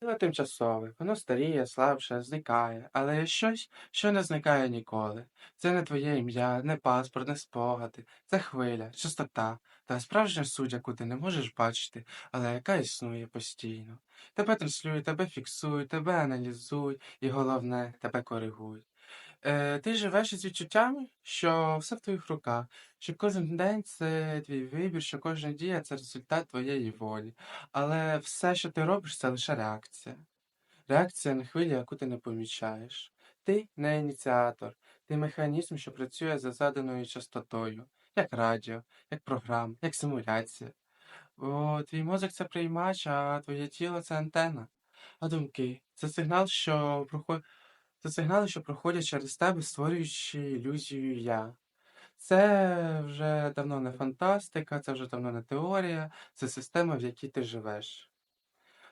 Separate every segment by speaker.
Speaker 1: Тіло тимчасове, воно старіє, слабше, зникає, але є щось, що не зникає ніколи. Це не твоє ім'я, не паспорт, не спогади, це хвиля, чистота, та справжня суть, яку ти не можеш бачити, але яка існує постійно. Тебе транслюють, тебе фіксують, тебе аналізують, і головне, тебе коригують. Е, ти живеш із відчуттями, що все в твоїх руках, що кожен день це твій вибір, що кожна дія це результат твоєї волі. Але все, що ти робиш, це лише реакція. Реакція на хвилю, яку ти не помічаєш. Ти не ініціатор, ти механізм, що працює за заданою частотою, як радіо, як програма, як симуляція. Бо твій мозок це приймач, а твоє тіло це антенна. А думки це сигнал, що проходить. Це сигнали, що проходять через тебе, створюючи ілюзію я. Це вже давно не фантастика, це вже давно не теорія, це система, в якій ти живеш.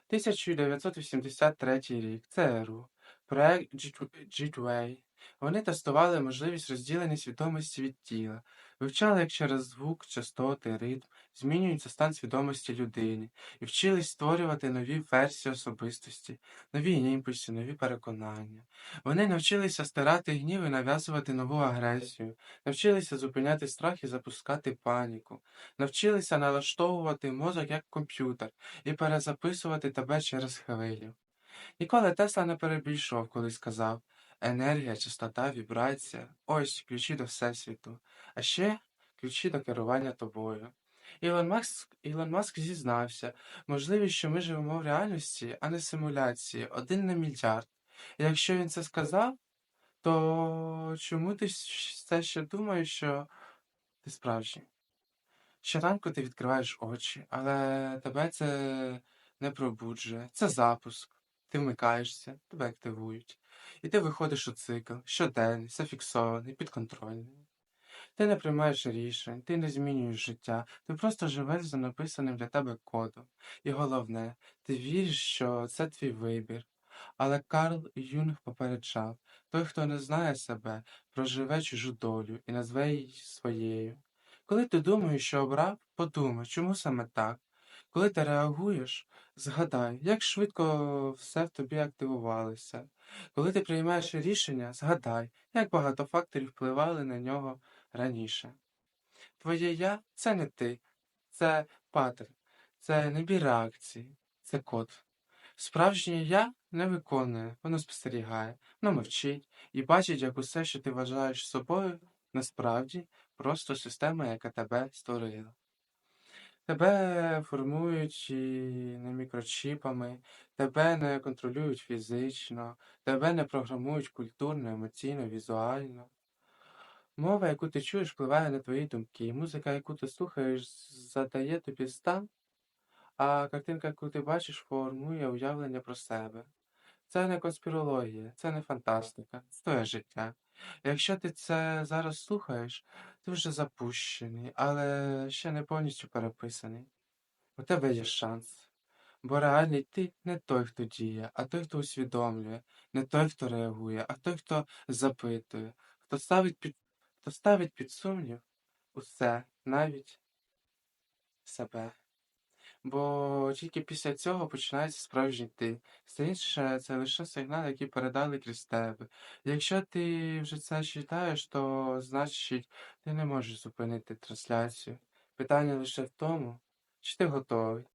Speaker 1: 1983 рік. ЦРУ. Проект G-Way. Вони тестували можливість розділення свідомості від тіла, вивчали, як через звук, частоти, ритм змінюється стан свідомості людини, і вчились створювати нові версії особистості, нові імпульси, нові переконання. Вони навчилися стирати гнів і нав'язувати нову агресію, навчилися зупиняти страх і запускати паніку, навчилися налаштовувати мозок як комп'ютер і перезаписувати тебе через хвилю. Ніколи Тесла не перебільшував, коли сказав енергія, частота, вібрація ось ключі до Всесвіту, а ще ключі до керування тобою. Ілон Маск, Ілон Маск зізнався, можливість, що ми живемо в реальності, а не симуляції, один на мільярд. І якщо він це сказав, то чому ти все ще думаєш, що ти справжній? Щоранку ти відкриваєш очі, але тебе це не пробуджує. Це запуск. Ти вмикаєшся, тебе активують. І ти виходиш у цикл, щоденний, зафіксований, підконтрольний. Ти не приймаєш рішень, ти не змінюєш життя, ти просто живеш за написаним для тебе кодом. І головне, ти віриш, що це твій вибір. Але Карл Юнг попереджав той, хто не знає себе, проживе чужу долю і назве її своєю. Коли ти думаєш, що обрав, подумай, чому саме так. Коли ти реагуєш, згадай, як швидко все в тобі активувалося. Коли ти приймаєш рішення, згадай, як багато факторів впливали на нього раніше. Твоє я це не ти, це паттерн, це набір реакцій, це код. Справжнє я не виконує, воно спостерігає, воно мовчить і бачить, як усе, що ти вважаєш собою, насправді просто система, яка тебе створила. Тебе формують не мікрочіпами, тебе не контролюють фізично, тебе не програмують культурно, емоційно, візуально. Мова, яку ти чуєш, впливає на твої думки. Музика, яку ти слухаєш, задає тобі стан, а картинка, яку ти бачиш, формує уявлення про себе. Це не конспірологія, це не фантастика, це твоє життя. Якщо ти це зараз слухаєш, вже запущений, але ще не повністю переписаний. У тебе є шанс. Бо реальний ти не той, хто діє, а той, хто усвідомлює, не той, хто реагує, а той, хто запитує, хто ставить під, хто ставить під сумнів усе, навіть себе. Бо тільки після цього починається справжній ти. Все інше це лише сигнал, який передали крізь тебе. Якщо ти вже це читаєш, то значить ти не можеш зупинити трансляцію. Питання лише в тому, чи ти готовий.